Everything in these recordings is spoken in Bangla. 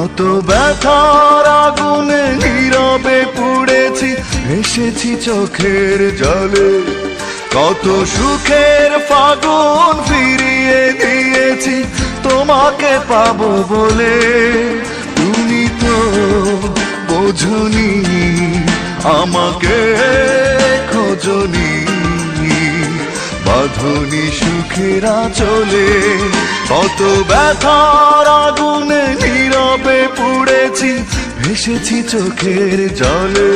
কত ব্যথার আগুনে নীরবে পুড়েছি এসেছি চোখের জলে। কত সুখের ফাগুন ফিরিয়ে দিয়েছি, তোমাকে পাবো বলে। তুমি তো বোঝনি, আমাকে খোঁজনি। বাঁধনি সুখেরা চলে কত ব্যথার আগুনে ভেসেছি চোখের জলে।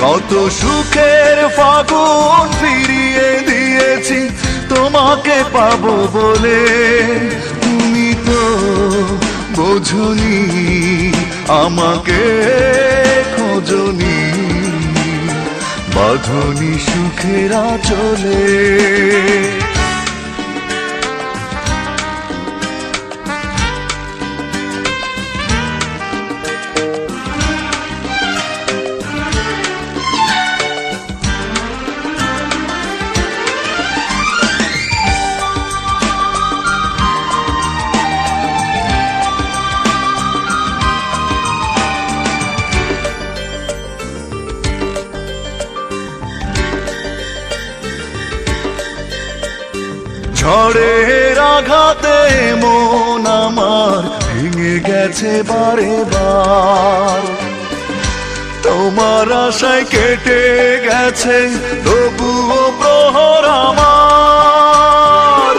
কত সুখের ফাগুন ফিরিয়ে দিয়েছি, তোমাকে পাবো বলে। তুমি তো বোঝনি, আমাকে খোঁজনি। বাঁধনি সুখেরা চলে ঝড়ের আঘাতে মন আমার ভেঙে গেছে বারে বার। তোমার আশায় কেটে গেছে, তবুও প্রহর আমার।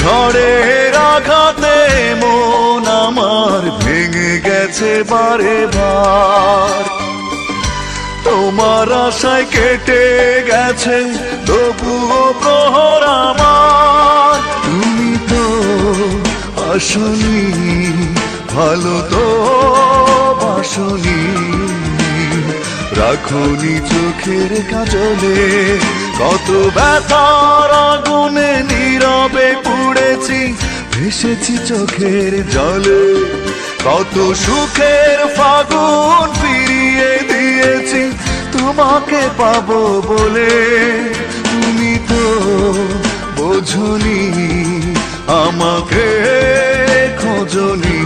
ঝড়ের আঘাতে মন আমার ভেঙে গেছে বারে বার। তোমার আশায় কেটে গেছে, তবুও প্রহর আমার। তুমি তো আসনি, ভালো তো বাসনি। রাখনি চোখের কাজলে, কত ব্যথার আগুনে নীরবে পুড়েছি, ভেসেছি চোখের জলে। কত সুখের ফাগুন ফিরিয়ে দিয়েছি তোমাকে পাবো বলে তুমি তো বোঝনি আমাকে খোঁজনি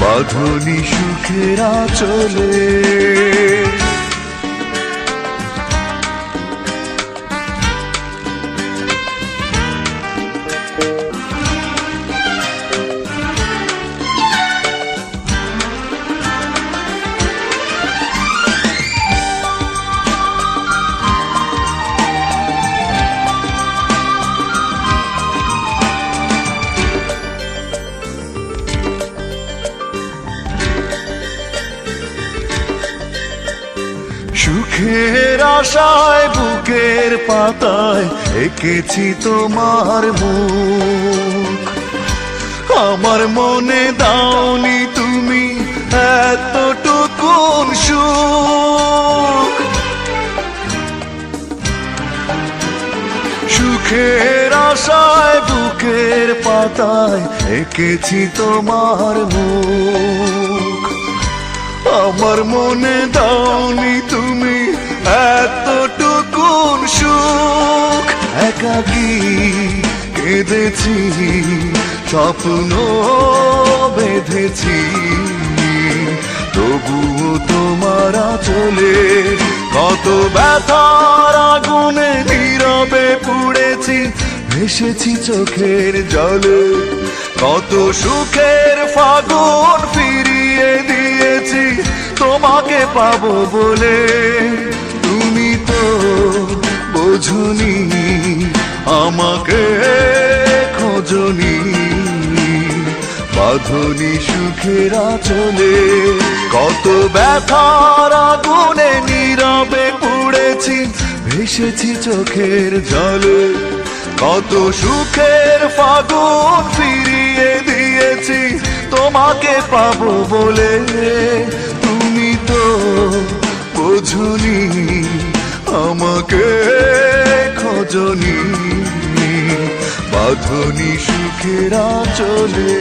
বাঁধনি সুখেরা চলে সুখের আশায়, বুকের পাতায় এঁকেছি তোমার মুখ। আমার মনে দাওনি তুমি এতটুকুন সুখ। সুখের আশায়, বুকের পাতায় এঁকেছি তোমার মুখ। আমার মনে দাওনি তুমি এতটুকুন সুখ। একাকি কেঁদেছি, স্বপ্ন বেঁধেছি। তবুও তোমার চলে কত ব্যথার আগুনে নীরবে পুড়েছি। ভেসেছি চোখের জলে, কত সুখের ফাগুন ফিরিয়ে তোমাকে পাবো বলে তুমি তো বোঝনি, আমাকে খোঁজনি। বাঁধনি সুখেরা চলে কত ব্যথার আগুনে নীরবে পুড়েছি, ভেসেছি চোখের জলে। কত সুখের ফাগুন ফিরিয়ে দিয়েছি, তোমাকে পাবো বলে বোঝনি আমাকে খজনি। বাঁধনি সুখেরা চলে